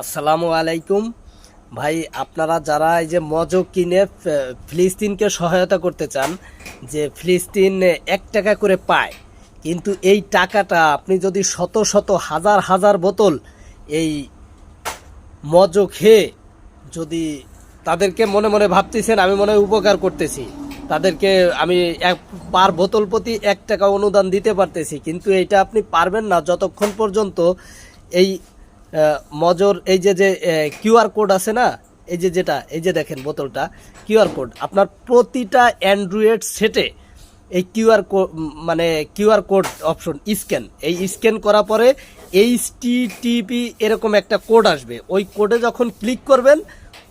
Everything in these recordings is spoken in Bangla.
আসসালামু আলাইকুম। ভাই, আপনারা যারা এই যে মজো কিনে ফিলিস্তিনকে সহায়তা করতে চান, যে ফিলিস্তিন এক টাকা করে পায়, কিন্তু এই টাকাটা আপনি যদি শত শত, হাজার হাজার বোতল এই মজো খেয়ে যদি তাদেরকে মনে মনে ভাবতেছেন, আমি মনে উপকার করতেছি, তাদেরকে আমি এক পার বোতল প্রতি এক টাকা অনুদান দিতে পারতেছি, কিন্তু এইটা আপনি পারবেন না, যতক্ষণ পর্যন্ত এই মজর, এই যে যে কিউআর কোড আছে না, এই যে যেটা, এই যে দেখেন বোতলটা কিউআর কোড আপনার প্রতিটা অ্যান্ড্রয়েড সেটে এই কিউআর কোড মানে কিউআর কোড অপশন স্ক্যান এই স্ক্যান করার পরে এইচ টিপি এরকম একটা কোড আসবে। ওই কোডে যখন ক্লিক করবেন,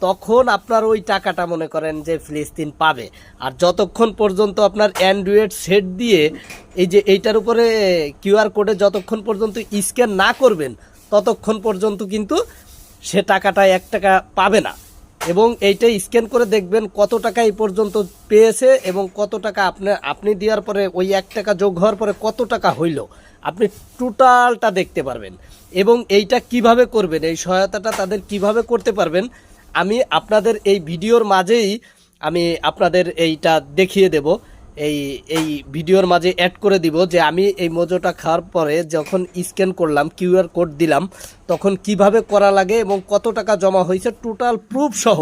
তখন আপনার ওই টাকাটা মনে করেন যে ফিলিস্তিন পাবে। আর যতক্ষণ পর্যন্ত আপনার অ্যান্ড্রয়েড সেট দিয়ে এই যে এইটার উপরে কিউআর কোডে যতক্ষণ পর্যন্ত স্ক্যান না করবেন ততক্ষণ পর্যন্ত কিন্তু সে টাকাটা এক টাকা পাবে না। এবং এইটা স্ক্যান করে দেখবেন কত টাকা এই পর্যন্ত পেয়েছে এবং কত টাকা আপনি আপনি দেওয়ার পরে ওই এক টাকা যোগ হওয়ার পরে কত টাকা হইল। আপনি টোটালটা দেখতে পারবেন। এবং এইটা কীভাবে করবেন, এই সহায়তাটা তাদের কীভাবে করতে পারবেন, আমি আপনাদের এই ভিডিওর মাঝেই আমি আপনাদের এইটা দেখিয়ে দেব। এই এই ভিডিওর মাঝে অ্যাড করে দিব যে আমি এই মজোটা খাওয়ার পরে যখন স্ক্যান করলাম কিউআর কোড দিলাম, তখন কীভাবে করা লাগে এবং কত টাকা জমা হয়েছে টোটাল প্রুফ সহ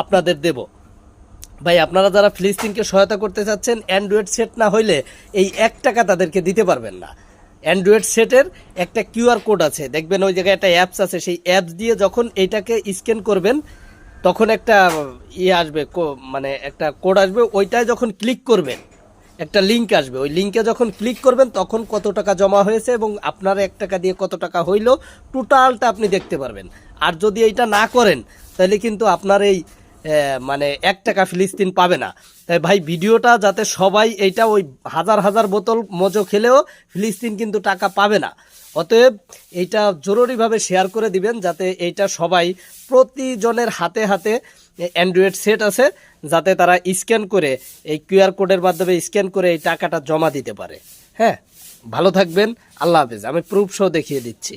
আপনাদের দেব। ভাই, আপনারা যারা ফিলিস্তিনকে সহায়তা করতে চাচ্ছেন অ্যান্ড্রয়েড সেট না হইলে এই এক টাকা তাদেরকে দিতে পারবেন না। অ্যান্ড্রয়েড সেটের একটা কিউআর কোড আছে, দেখবেন ওই জায়গায় একটা অ্যাপস আছে, সেই অ্যাপস দিয়ে যখন এইটাকে স্ক্যান করবেন, তখন একটা ইয়ে আসবে মানে একটা কোড আসবে, ওইটায় যখন ক্লিক করবেন একটা লিঙ্ক আসবে। ওই লিঙ্কে যখন ক্লিক করবেন, তখন কত টাকা জমা হয়েছে এবং আপনার এক টাকা দিয়ে কত টাকা হইল টোটালটা আপনি দেখতে পারবেন। আর যদি এইটা না করেন, তাহলে কিন্তু আপনার এই মানে এক টাকা ফিলিস্তিন পাবে না। ভাই, ভিডিওটা যাতে সবাই এইটা ওই হাজার হাজার বোতল মজো খেলেও ফিলিস্তিন কিন্তু টাকা পাবে না। অতএব এইটা জরুরিভাবে শেয়ার করে দিবেন যাতে এইটা সবাই প্রতিজনের হাতে হাতে অ্যান্ড্রয়েড সেট আছে, যাতে তারা স্ক্যান করে এই কিউআর কোডের মাধ্যমে স্ক্যান করে এই টাকাটা জমা দিতে পারে। হ্যাঁ ভালো থাকবেন, আল্লাহ হাফেজ। আমি প্রুফ সহ দেখিয়ে দিচ্ছি।